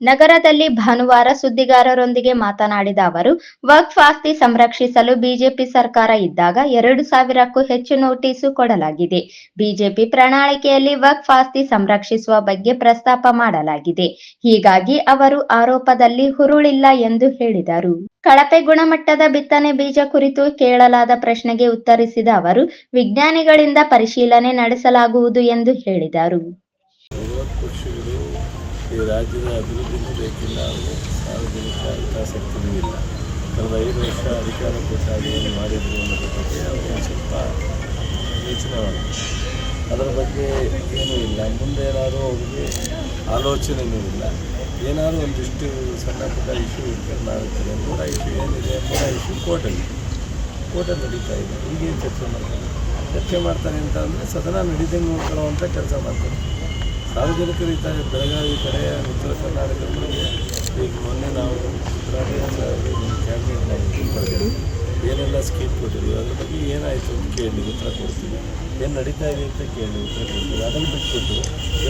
ನಗರದಲ್ಲಿ ಭಾನುವಾರ ಸುದ್ದಿಗಾರರೊಂದಿಗೆ ಮಾತನಾಡಿದ ಅವರು, ವಕ್ಫ್ ಆಸ್ತಿ ಸಂರಕ್ಷಿಸಲು ಬಿಜೆಪಿ ಸರ್ಕಾರ ಇದ್ದಾಗ ಎರಡು ಸಾವಿರಕ್ಕೂ ಹೆಚ್ಚು ನೋಟಿಸು ಕೊಡಲಾಗಿದೆ. ಬಿಜೆಪಿ ಪ್ರಣಾಳಿಕೆಯಲ್ಲಿ ವಕ್ಫ್ ಆಸ್ತಿ ಸಂರಕ್ಷಿಸುವ ಬಗ್ಗೆ ಪ್ರಸ್ತಾಪ ಮಾಡಲಾಗಿದೆ. ಹೀಗಾಗಿ ಅವರು ಆರೋಪದಲ್ಲಿ ಹುರುಳಿಲ್ಲ ಎಂದು ಹೇಳಿದರು. ಕಳಪೆ ಗುಣಮಟ್ಟದ ಬಿತ್ತನೆ ಬೀಜ ಕುರಿತು ಕೇಳಲಾದ ಪ್ರಶ್ನೆಗೆ ಉತ್ತರಿಸಿದ ಅವರು, ವಿಜ್ಞಾನಿಗಳಿಂದ ಪರಿಶೀಲನೆ ನಡೆಸಲಾಗುವುದು ಎಂದು ಹೇಳಿದರು. ಈ ರಾಜ್ಯದ ಅಭಿವೃದ್ಧಿನೂ ಬೇಕಿಲ್ಲ ಅವರಿಗೆ ಸಾರ್ವಜನಿಕ ಹಿತಾಸಕ್ತಿಯೂ ಇಲ್ಲ. ಕಳೆದ ಐದು ವರ್ಷ ಅಧಿಕಾರ ಕೊಟ್ಟಾಗಿ ಏನು ಮಾಡಿದ್ರು ಅನ್ನೋದ್ರ ಬಗ್ಗೆ ಅವರು ಸ್ವಲ್ಪ ಯೋಚನೆ ಅದರ ಬಗ್ಗೆ ಏನೂ ಇಲ್ಲ. ಮುಂದೆ ಏನಾದರೂ ಅವರಿಗೆ ಆಲೋಚನೆಯೂ ಇಲ್ಲ ಏನಾದರೂ ಒಂದಿಷ್ಟು ಸಣ್ಣ ಪುಟ್ಟ ಇಶ್ಯೂ ಇರ್ತಾರೆ ಮಾಡ್ತಾರೆ ಮೂರ ಇಶ್ಯೂ ಏನಿದೆ ಮೂಲ ಇಶ್ಯೂ ಕೋರ್ಟಲ್ಲಿ. ಕೋರ್ಟಲ್ಲಿ ನಡೀತಾ ಇದೆ. ಈಗೇನು ಚರ್ಚೆ ಮಾಡ್ತಾರೆ? ಚರ್ಚೆ ಮಾಡ್ತಾರೆ ಅಂತ ಅಂದರೆ ಸದನ ನಡೀದಂಗೆ ಅಂತ ಕೆಲಸ ಮಾಡ್ತಾರೆ. ಸಾರ್ವಜನಿಕರು ಇದ್ದಾರೆ ಬೆಳಗಾವಿ ಕಡೆ ಉತ್ತರ ಕರ್ನಾಟಕದವರಿಗೆ ಈಗ ಮೊನ್ನೆ ನಾವು ಕ್ಯಾಬಿನೆಟ್ ಬರೆದಿದ್ದೀವಿ ಏನೆಲ್ಲ ಸ್ಕೀಮ್ ಕೊಟ್ಟಿದ್ದೀವಿ ಅದ್ರ ಬಗ್ಗೆ ಏನಾಯಿತು ಅಂತ ಕೇಳಿ ಉತ್ತರ ಕೊಡ್ತೀವಿ. ಏನು ನಡೀತಾ ಇದೆ ಅಂತ ಕೇಳಿ ಉತ್ತರ ಕೊಡ್ತೀವಿ. ಅದನ್ನು ಬಿಟ್ಬಿಟ್ಟು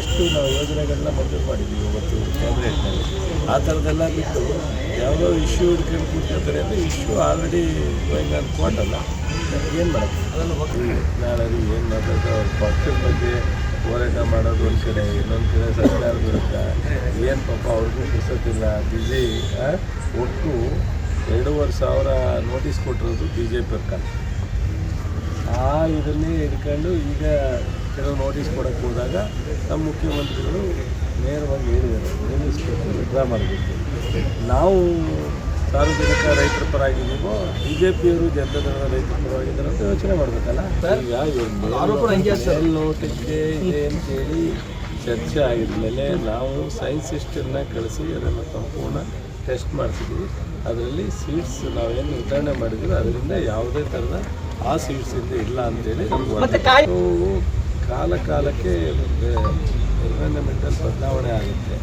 ಎಷ್ಟು ನಾವು ಯೋಜನೆಗಳನ್ನ ಮಂಜೂರು ಮಾಡಿದ್ದೀವಿ ಇವತ್ತು ಕ್ಯಾಬಿನೆಟ್ನಲ್ಲಿ ಆ ಥರದ್ದೆಲ್ಲ ಬಿಟ್ಟು ಯಾವುದೋ ಇಶ್ಯೂ ಹಿಡ್ಕೊಂಡು ಕೂತ್ಕೊಳ್ತಾರೆ. ಅಂದರೆ ಇಶ್ಯೂ ಆಲ್ರೆಡಿ ಗೋಯಿಂಗ್ ಕೋರ್ಟ್ ಅಲ್ಲ. ಏನು ಮಾಡೋದು? ಅದನ್ನು ಹೋಗ್ತೀವಿ ನಾಳೆ ಏನು ಮಾತಾಡ್ತಾರೆ ಅವ್ರ ಪಕ್ಷದ ಬಗ್ಗೆ ಹೋರಾಟ ಮಾಡೋದು ಒಂದು ಕಡೆ, ಇನ್ನೊಂದು ಕಡೆ ಸರ್ಕಾರ ವಿರುದ್ಧ ಏನು ಪಾಪ ಅವ್ರಿಗೂ ಬಿ ಬಿಜಿ ಒಟ್ಟು ಎರಡೂವರೆ ಸಾವಿರ ನೋಟಿಸ್ ಕೊಟ್ಟಿರೋದು ಬಿ ಜೆ ಪಿ ಆ ಇದನ್ನೇ ಹಿಡ್ಕೊಂಡು ಈಗ ಕೆಲವು ನೋಟಿಸ್ ಕೊಡೋಕ್ಕೆ ಹೋದಾಗ ನಮ್ಮ ಮುಖ್ಯಮಂತ್ರಿಗಳು ನೇರವಾಗಿ ಹೇಳಿದರು ಕೊಟ್ಟು ವಿಡ್ರಾ ಮಾಡಬೇಕು. ನಾವು ಸಾರ್ವಜನಿಕ ರೈತರ ಪರವಾಗಿದ್ದೀವೋ ಬಿ ಜೆ ಪಿಯವರು ಜನತಾದಳದ ರೈತರ ಪರವಾಗಿದ್ದಾರೆ ಅಂತ ಯೋಚನೆ ಮಾಡಬೇಕಲ್ಲ? ಮೇಲ್ನೋಟಕ್ಕೆ ಇದೆ ಅಂತೇಳಿ ಚರ್ಚೆ ಆಗಿದ ಮೇಲೆ ನಾವು ಸೈನ್ಸಿಸ್ಟನ್ನ ಕಳಿಸಿ ಅದನ್ನು ಸಂಪೂರ್ಣ ಟೆಸ್ಟ್ ಮಾಡಿಸಿದ್ವಿ ಅದರಲ್ಲಿ ಸೀಡ್ಸ್ ನಾವೇನು ವಿತರಣೆ ಮಾಡಿದ್ರು ಅದರಿಂದ ಯಾವುದೇ ಥರದ ಆ ಸೀಡ್ಸಿಂದ ಇಲ್ಲ ಅಂತೇಳಿ. ಕಾಲ ಕಾಲಕ್ಕೆ ಎನ್ವೈರನ್ಮೆಂಟಲ್ ಬದಲಾವಣೆ ಆಗುತ್ತೆ.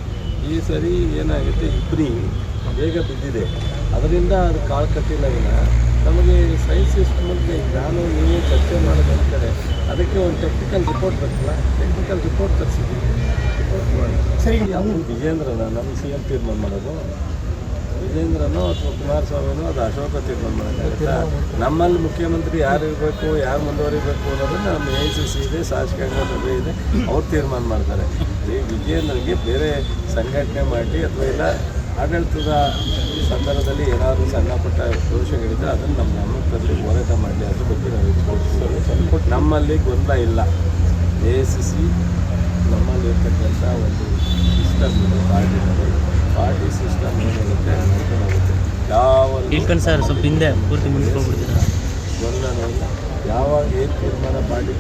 ಈ ಸರಿ ಏನಾಗುತ್ತೆ ಇಬ್ಬನಿ ಬೇಗ ಬಿದ್ದಿದೆ. ಅದರಿಂದ ಅದು ಕಾಳು ಕಟ್ಟಿಲ್ಲ ವಿನ ನಮಗೆ ಸೈನ್ಸ್ ಸಿಸ್ಟಮಲ್ಲಿ ನಾನು ನೀವೇ ಚರ್ಚೆ ಮಾಡೋದು ಕಡೆ ಅದಕ್ಕೆ ಒಂದು ಟೆಕ್ನಿಕಲ್ ರಿಪೋರ್ಟ್ ಬರ್ತಲ್ಲ ಟೆಕ್ನಿಕಲ್ ರಿಪೋರ್ಟ್ ತರಿಸಿದ್ದೀವಿ ರಿಪೋರ್ಟ್ ಮಾಡಿ. ಸರಿ ವಿಜೇಂದ್ರನ ನಮ್ಮ ಸಿ ಎಂ ತೀರ್ಮಾನ ಮಾಡೋದು. ವಿಜೇಂದ್ರನೋ ಅಥವಾ ಕುಮಾರಸ್ವಾಮಿನೋ ಅದು ಅಶೋಕ ತೀರ್ಮಾನ ಮಾಡೋಕ್ಕಾಗುತ್ತಾ ನಮ್ಮಲ್ಲಿ ಮುಖ್ಯಮಂತ್ರಿ ಯಾರು ಇರಬೇಕು ಯಾರು ಮುಂದುವರಿಬೇಕು ಅನ್ನೋದನ್ನ ನಮ್ಮ ಎ ಸಿ ಸಿ ಇದೆ ಶಾಸಕಾಂಗ ಸಭೆ ಇದೆ ಅವ್ರು ತೀರ್ಮಾನ ಮಾಡ್ತಾರೆ. ಈ ವಿಜೇಂದ್ರನಿಗೆ ಬೇರೆ ಸಂಘಟನೆ ಮಾಡಿ ಅಥವಾ ಇಲ್ಲ ಆಡಳಿತದ ಸಂದರ್ಭದಲ್ಲಿ ಏನಾದರೂ ಸಣ್ಣ ಪುಟ್ಟ ದೋಷಗಳಿದ್ದರೆ ಅದನ್ನು ನಮ್ಮ ಗಮನದಲ್ಲಿ ಹೋರಾಟ ಮಾಡಲಿ ಅದ್ರ ಬಗ್ಗೆ ನಾವು ಹೆಚ್ಚು ನಮ್ಮಲ್ಲಿ ಗೊಂದಲ ಇಲ್ಲ. ಎ ಸಿ ಸಿ ನಮ್ಮಲ್ಲಿ ಇರ್ತಕ್ಕಂಥ ಒಂದು ಸಿಸ್ಟಮ್ ಇದೆ ಪಾರ್ಟಿ ಪಾರ್ಟಿ ಸಿಸ್ಟಮ್ ಏನಿರುತ್ತೆ ಯಾವ ಸರ್ ಸ್ವಲ್ಪ ಹಿಂದೆ ಪೂರ್ತಿ ಮುಂದೆ ಹೋಗ್ಬಿಡ್ತೀರಾ ಇಲ್ಲ. ಯಾವಾಗ ಏನು ತೀರ್ಮಾನ ಪಾರ್ಟಿ